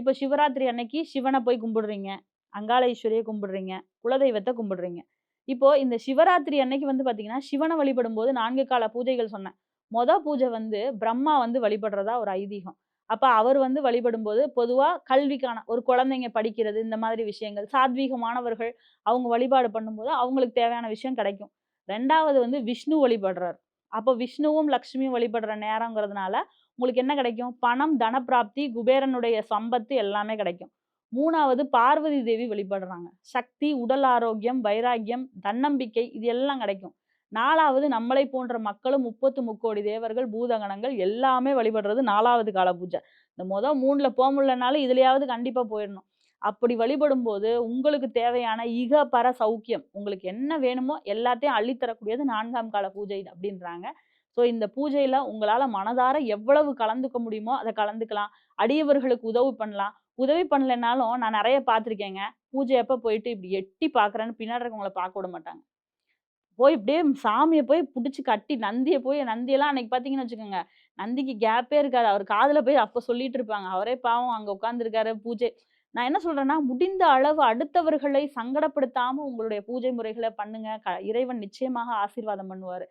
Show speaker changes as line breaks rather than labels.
இப்போ சிவராத்திரி அன்னைக்கு சிவனை போய் கும்பிடுறீங்க. அங்காளேஸ்வரியை கும்பிடுறீங்க. குலதெய்வத்தை கும்பிடுறீங்க. இப்போ இந்த சிவராத்திரி அன்னைக்கு வந்து பார்த்தீங்கன்னா சிவனை வழிபடும் போது நான்கு கால பூஜைகள் சொன்னேன். மொத பூஜை வந்து பிரம்மா வந்து வழிபடுறதா ஒரு ஐதீகம். அப்போ அவர் வந்து வழிபடும் போது கல்விக்கான ஒரு குழந்தைங்க படிக்கிறது இந்த மாதிரி விஷயங்கள் சாத்வீகமானவர்கள் அவங்க வழிபாடு பண்ணும்போது அவங்களுக்கு தேவையான விஷயம் கிடைக்கும். ரெண்டாவது வந்து விஷ்ணு வழிபடுறார். அப்போ விஷ்ணுவும் லக்ஷ்மியும் வழிபடுற நேரங்கிறதுனால உங்களுக்கு என்ன கிடைக்கும்? பணம் தனப்பிராப்தி குபேரனுடைய சம்பத்து எல்லாமே கிடைக்கும். மூணாவது பார்வதி தேவி வழிபடுறாங்க. சக்தி உடல் ஆரோக்கியம் வைராக்கியம் தன்னம்பிக்கை இது எல்லாம் கிடைக்கும். நாலாவது நம்மளை போன்ற மக்களும் முப்பத்து முக்கோடி தேவர்கள் பூதகணங்கள் எல்லாமே வழிபடுறது நாலாவது கால பூஜை இந்த மொதல் மூணில் போக முடியலனாலும் இதுலையாவது கண்டிப்பாக போயிடணும். அப்படி வழிபடும் போது உங்களுக்கு தேவையான இக பர சௌக்கியம் உங்களுக்கு என்ன வேணுமோ எல்லாத்தையும் அள்ளித்தரக்கூடியது நான்காம் கால பூஜை அப்படின்றாங்க. ஸோ இந்த பூஜையில உங்களால மனதார எவ்வளவு கலந்துக்க முடியுமோ அதை கலந்துக்கலாம். அடியவர்களுக்கு உதவி பண்ணலாம். உதவி பண்ணலைன்னாலும் நான் நிறைய பார்த்துருக்கேங்க. பூஜை எப்போ போயிட்டு இப்படி எட்டி பார்க்குறேன்னு பின்னாடி இருக்கவங்களை பார்க்க விட மாட்டாங்க. போய் இப்படியே சாமியை போய் பிடிச்சி கட்டி நந்தியை போய் நந்தியெல்லாம் அன்னைக்கு பார்த்தீங்கன்னு வச்சுக்கோங்க நந்திக்கு கேப்பே இருக்காது. அவர் காதில் போய் அப்போ சொல்லிட்டு இருப்பாங்க. அவரே பாவம் அங்கே உட்காந்துருக்காரு பூஜை. நான் என்ன சொல்றேன்னா முடிந்த அளவு அடுத்தவர்களை சங்கடப்படுத்தாம உங்களுடைய பூஜை முறைகளை பண்ணுங்க. க இறைவன் நிச்சயமாக ஆசீர்வாதம் பண்ணுவாரு.